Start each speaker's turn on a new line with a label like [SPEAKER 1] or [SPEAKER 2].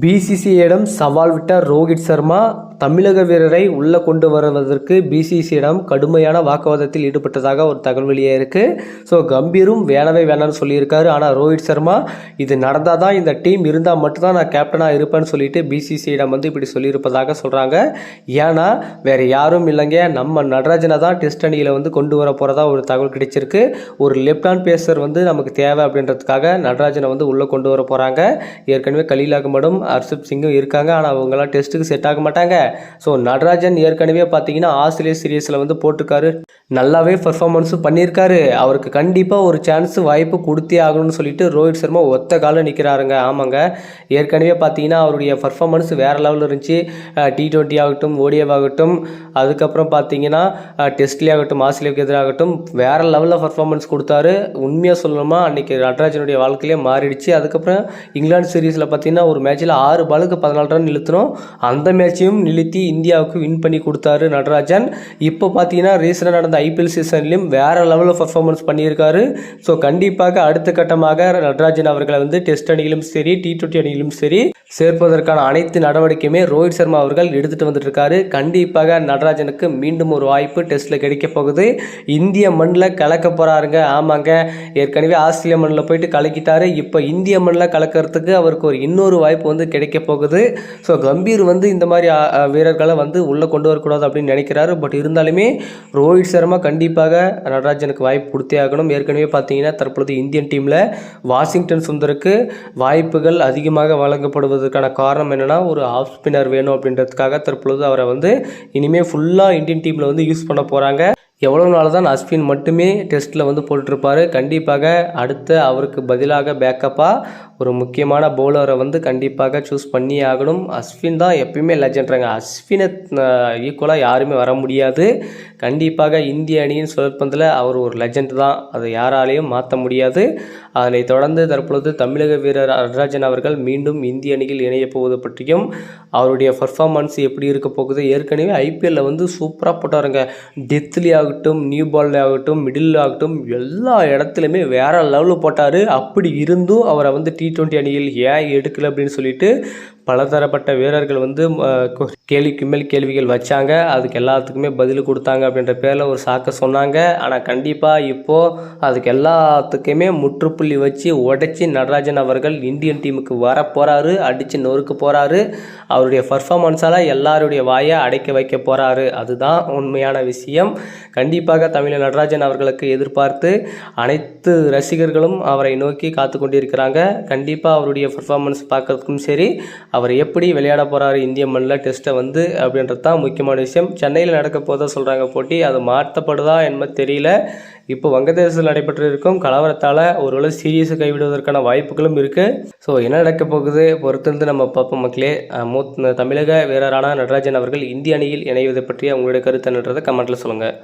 [SPEAKER 1] பிசிசிஐயிடம் சவால் விட்ட ரோஹித் சர்மா தமிழக வீரரை உள்ளே கொண்டு வருவதற்கு பிசிசியிடம் கடுமையான வாக்குவாதத்தில் ஈடுபட்டதாக ஒரு தகவல் வெளியே இருக்குது ஸோ கம்பீரும் வேணவே வேணாம்னு சொல்லியிருக்காரு. ஆனால் ரோஹித் சர்மா இது நடந்தால் தான் இந்த டீம் இருந்தால் மட்டும்தான் நான் கேப்டனாக இருப்பேன்னு சொல்லிட்டு பிசிசியிடம் வந்து இப்படி சொல்லியிருப்பதாக சொல்கிறாங்க ஏன்னா வேறு யாரும் இல்லைங்க. நம்ம நடராஜனை தான் டெஸ்ட் அணியில் வந்து கொண்டு வர போகிறதா ஒரு தகவல் கிடைச்சிருக்கு. ஒரு லெஃப்ட் ஹேண்ட் பேசர் வந்து நமக்கு தேவை அப்படின்றதுக்காக நடராஜனை வந்து உள்ளே கொண்டு வர போகிறாங்க ஏற்கனவே கலீலாக மடும் அர்ஷப் சிங்கும் இருக்காங்க. ஆனால் அவங்களாம் டெஸ்ட்டுக்கு செட் ஆக மாட்டாங்க. ஸோ நடராஜன் ஏற்கனவே பார்த்தீங்கன்னா ஆஸ்திரேலிய சீரியஸில் வந்து போட்டிருக்காரு. நல்லாவே பர்ஃபார்மன்ஸும் பண்ணியிருக்காரு. அவருக்கு கண்டிப்பாக ஒரு சான்ஸ் வாய்ப்பு கொடுத்தே ஆகணும்னு சொல்லிட்டு ரோஹித் சர்மா ஒத்த காலில் நிற்கிறாருங்க ஆமாங்க. ஏற்கனவே பார்த்தீங்கன்னா அவருடைய பர்ஃபார்மன்ஸ் வேறு லெவலில் இருந்துச்சு. டி டுவெண்ட்டி ஆகட்டும் ஓடிஎஃப் அதுக்கப்புறம் பார்த்தீங்கன்னா டெஸ்ட்லேயே ஆகட்டும் ஆஸ்திரேலியாவுக்கு எதிராகட்டும் வேறு லெவலில் பர்ஃபார்மன்ஸ் கொடுத்தாரு. உண்மையாக சொல்லணுமா அன்றைக்கி நடராஜனுடைய வாழ்க்கையிலே மாறிடுச்சு. அதுக்கப்புறம் இங்கிலாந்து சீரீஸில் பார்த்தீங்கன்னா ஒரு மேட்ச்சில் ஆறு பாலுக்கு பதினாலு ரன் நிறுத்தினோம் அந்த மேட்சையும் நிறுத்தி இந்தியாவுக்கு வின் பண்ணி கொடுத்தாரு நடராஜன். இப்போ பார்த்தீங்கன்னா ரீசெண்டாக நடந்த ஐபிஎல் சீசன்லையும் வேறு லெவலில் பர்ஃபார்மன்ஸ் பண்ணியிருக்காரு. ஸோ கண்டிப்பாக அடுத்த கட்டமாக நடராஜன் அவர்களை வந்து டெஸ்ட் அணியிலும் சரி டி டுவெண்ட்டி அணியிலும் சரி சேர்ப்பதற்கான அனைத்து நடவடிக்கையுமே ரோஹித் சர்மா அவர்கள் எடுத்துட்டு வந்துட்டு இருக்காரு கண்டிப்பாக நடராஜனுக்கு மீண்டும் ஒரு வாய்ப்பு டெஸ்ட்டில் கிடைக்க போகுது. இந்திய மண்ணில் கலக்க போகிறாருங்க ஆமாங்க. ஏற்கனவே ஆஸ்திரேலிய மண்ணில் போயிட்டு கலக்கிட்டாரு. இப்போ இந்திய மண்ணில் கலக்கிறதுக்கு அவருக்கு ஒரு இன்னொரு வாய்ப்பு வந்து கிடைக்க போகுது. ஸோ கம்பீர் வந்து இந்த மாதிரி வீரர்களை வந்து உள்ளே கொண்டு வரக்கூடாது அப்படின்னு நினைக்கிறாரு. பட் இருந்தாலுமே ரோஹித் சர்மா கண்டிப்பாக நடராஜனுக்கு வாய்ப்பு கொடுத்தே ஆகணும். ஏற்கனவே பார்த்தீங்கன்னா தற்பொழுது இந்தியன் டீமில் வாஷிங்டன் சுந்தருக்கு வாய்ப்புகள் அதிகமாக வழங்கப்படுவது வந்ததுக்கான காரணம் என்னென்னா ஒரு ஆஃப் ஸ்பின்னர் வேணும் அப்படின்றதுக்காக தற்பொழுது அவரை வந்து இனிமேல் ஃபுல்லாக இந்தியன் டீமில் வந்து யூஸ் பண்ண போகிறாங்க எவ்வளோ நாள் தான் அஸ்வின் மட்டுமே டெஸ்ட்டில் வந்து போட்டுட்ருப்பாரு கண்டிப்பாக அடுத்த அவருக்கு பதிலாக பேக்கப்பாக ஒரு முக்கியமான பவுலரை வந்து கண்டிப்பாக சூஸ் பண்ணியே ஆகணும். அஸ்வின் தான் எப்பயுமே லெஜண்ட்றாங்க அஸ்வினை ஈக்குவலாக யாருமே வர முடியாது. கண்டிப்பாக இந்திய அணியின் சுழற்பந்தில் அவர் ஒரு லெஜண்ட் தான். அதை யாராலையும் மாற்ற முடியாது. அதனை தொடர்ந்து தற்பொழுது தமிழக வீரர் நடராஜன் அவர்கள் மீண்டும் இந்திய அணியில் இணையப் போவது பற்றியும் அவருடைய பர்ஃபார்மன்ஸ் எப்படி இருக்க போகுது? ஏற்கனவே ஐபிஎல்லில் வந்து சூப்பராக போட்டாருங்க. டெத்லி ஆகட்டும் நியூ பால் ஆகட்டும் மிடில் ஆகட்டும் எல்லா இடத்துலையுமே வேறு லெவலில் போட்டார். அப்படி இருந்தும் அவரை வந்து டி டுவெண்ட்டி அணியில் ஏன் எடுக்கல அப்படின்னு சொல்லிட்டு பலதரப்பட்ட வீரர்கள் வந்து கேள்விக்கு மேல் கேள்விகள் வச்சாங்க. அதுக்கு எல்லாத்துக்குமே பதில் கொடுத்தாங்க அப்படின்ற பேரில் ஒரு சாக்க சொன்னாங்க. ஆனால் கண்டிப்பாக இப்போது அதுக்கு எல்லாத்துக்குமே முற்றுப்புள்ளி வச்சு உடைச்சி நடராஜன் அவர்கள் இந்தியன் டீமுக்கு வர போகிறாரு அடித்து நொறுக்க போகிறாரு அவருடைய பர்ஃபார்மன்ஸால் எல்லாருடைய வாயை அடைக்க வைக்க போகிறாரு அதுதான் உண்மையான விஷயம். கண்டிப்பாக தமிழ் நடராஜன் அவர்களுக்கு எதிர்பார்த்து அனைத்து ரசிகர்களும் அவரை நோக்கி காத்து கொண்டிருக்கிறாங்க கண்டிப்பாக அவருடைய பர்ஃபார்மன்ஸ் பார்க்கறதுக்கும் சரி அவர் எப்படி விளையாட போகிறாரு இந்திய மண்ணில் டெஸ்ட்டை வந்து அப்படின்றது தான் முக்கியமான விஷயம். சென்னையில் நடக்க போதாக சொல்கிறாங்க போட்டி அது மாற்றப்படுதா என்ன தெரியல. இப்போ வங்கதேசத்தில் நடைபெற்று இருக்கும் கலவரத்தால் ஒருவேளை சீரியஸை கைவிடுவதற்கான வாய்ப்புகளும் இருக்குது ஸோ என்ன நடக்க போகுது? பொறுத்திருந்து நம்ம பார்ப்போம் மக்களே. மூத் தமிழக வீரரான நடராஜன் அவர்கள் இந்திய அணியில் இணைவது பற்றி அவங்களுடைய கருத்து என்னன்றதை கமெண்ட்டில் சொல்லுங்கள்